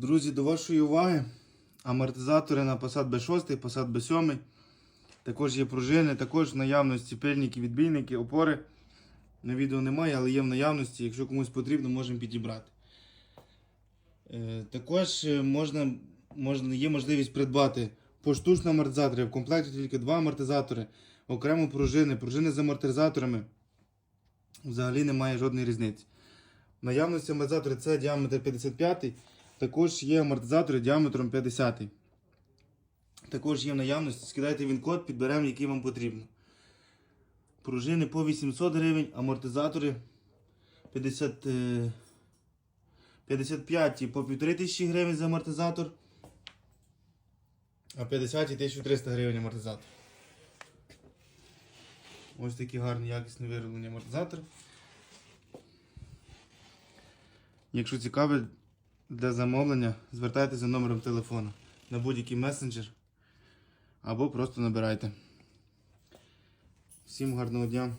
Друзі, до вашої уваги. Амортизатори на Passat B6, Passat B7. Також є пружини, також в наявності пильники, відбійники, опори. На відео немає, але є в наявності. Якщо комусь потрібно, можемо підібрати. Е, Також е, можна, можна, є можливість придбати поштучні амортизатори. В комплекті тільки два амортизатори, окремо пружини, пружини з амортизаторами. Взагалі немає жодної різниці. Наявності амортизатори це діаметр 55, також є амортизатори діаметром 50. Також є в наявності, скидайте він код, підберемо, який вам потрібно. Пружини по 800 гривень, амортизатори 50, е, 55 по 1500 гривень за амортизатор, а 50 1300 гривень амортизатор. Ось такі гарні якісні вироблені амортизатори. Якщо цікаве для замовлення, звертайтеся за номером телефону на будь-який месенджер або просто набирайте. Всім гарного дня!